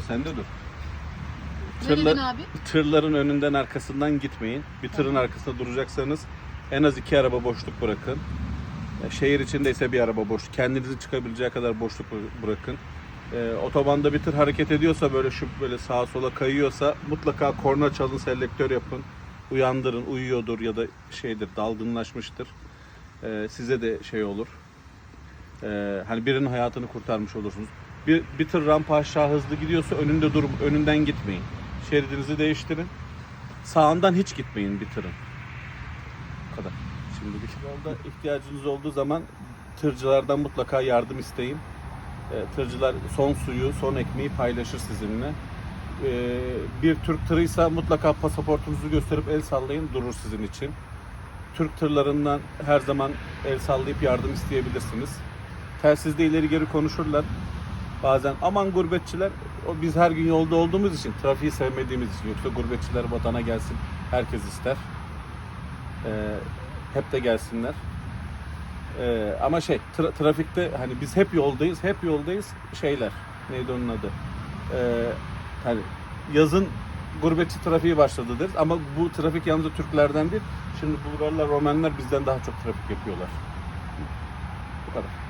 Abla sen de dur. Tırla- dedin abi? Tırların önünden arkasından gitmeyin. Bir tırın arkasında duracaksanız en az iki araba boşluk bırakın. E, Şehir içindeyse bir araba boş. Kendinizin çıkabileceği kadar boşluk bı- bırakın. E, otobanda bir tır hareket ediyorsa böyle şu böyle sağa sola kayıyorsa mutlaka korna çalın, selektör yapın. Uyandırın, uyuyordur ya da şeydir, dalgınlaşmıştır. E, size de şey olur. E, hani birinin hayatını kurtarmış olursunuz. Bir, bir tır rampa aşağı hızlı gidiyorsa önünde durup önünden gitmeyin. Şeridinizi değiştirin. Sağından hiç gitmeyin bir tırın. Bu kadar. Şimdi yolda ihtiyacınız olduğu zaman tırcılardan mutlaka yardım isteyin. E, tırcılar son suyu, son ekmeği paylaşır sizinle. E, bir Türk tırıysa mutlaka pasaportunuzu gösterip el sallayın durur sizin için. Türk tırlarından her zaman el sallayıp yardım isteyebilirsiniz. Telsizde ileri geri konuşurlar. Bazen. Aman gurbetçiler o biz her gün yolda olduğumuz için trafiği sevmediğimiz için. Yoksa gurbetçiler vatana gelsin herkes ister. Ee, hep de gelsinler. Ee, ama şey tra- trafikte hani biz hep yoldayız hep yoldayız şeyler. Neydi onun adı? Ee, hani yazın gurbetçi trafiği başladı deriz. Ama bu trafik yalnızca Türklerden değil. Şimdi Bulgarlar Romenler bizden daha çok trafik yapıyorlar. Bu kadar.